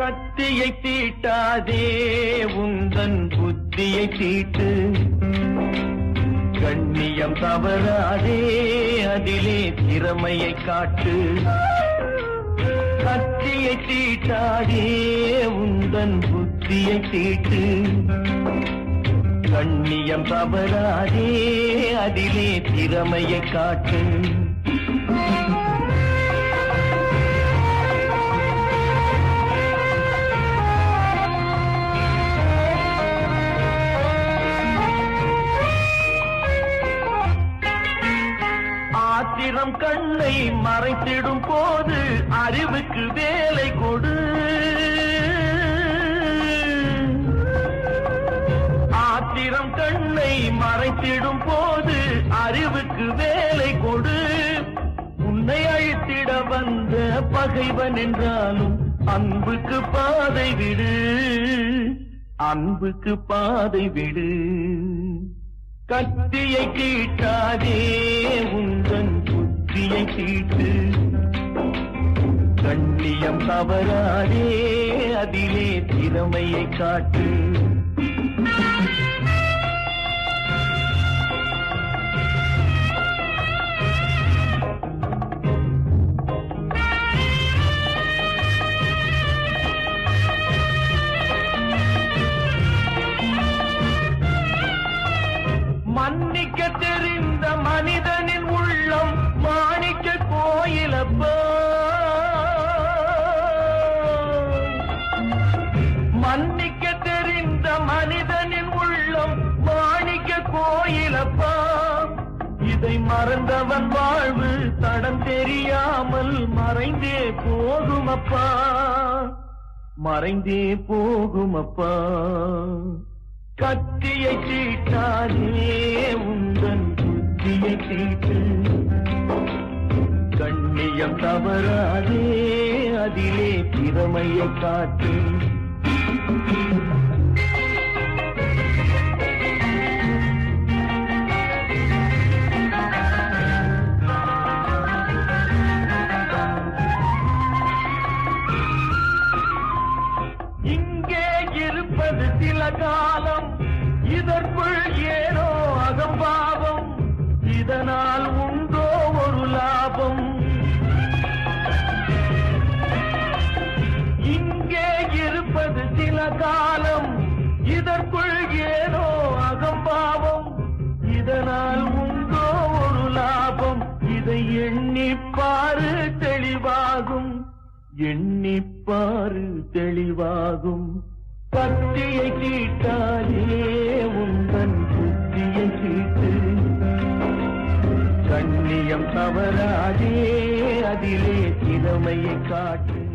கத்தியை தீட்டாதே உந்தன் புத்தியை தீட்டு. கண்ணியம் தவறாதே அதிலே திறமையை காட்டு. கத்தியை தீட்டாதே உந்தன் புத்தியை தீட்டு. கண்ணியம் தவறாதே அதிலே திறமையை காட்டு. ஆயிரம் கண்ணை மறைத்திடும் போது அறிவுக்கு வேலை கொடு. ஆத்திரம் கண்ணை மறைத்திடும் போது அறிவுக்கு வேலை கொடு. உன்னை அழித்திட வந்த பகைவன் என்றாலும் அன்புக்கு பாதை விடு. அன்புக்கு பாதை விடு. கத்தியை கீட்டாதே புத்தியை கண்ணியம் தவறாதே அதிலே திறமையை காட்டு. மன்னிக்க தெரிந்த மன்னிக்க தெரிந்த மனிதனின் உள்ளம் மாணிக்க கோயிலப்பா. இதை மறந்தவன் வாழ்வு தடம் தெரியாமல் மறைந்தே போகுமப்பா. மறைந்தே போகுமப்பா. கத்தியை தீட்டாதே உந்தன் புத்தியை சீட்டு கண்ணியம் தவறாதே அதிலே திறமையை காட்டு. இருப்பது சில காலம். இதற்குள் ஏனோ அகம்பா காலம். இதற்குள் ஏதோ அகம்பாவம். இதனால் உண்டோ ஒரு லாபம். இதை எண்ணிப்பாரு தெளிவாகும். எண்ணிப்பாரு தெளிவாகும். கத்தியை கீட்டாலே உந்தன் புத்தியை கீட்டு கண்ணியம் தவறாதே அதிலே திறமையை காட்டு.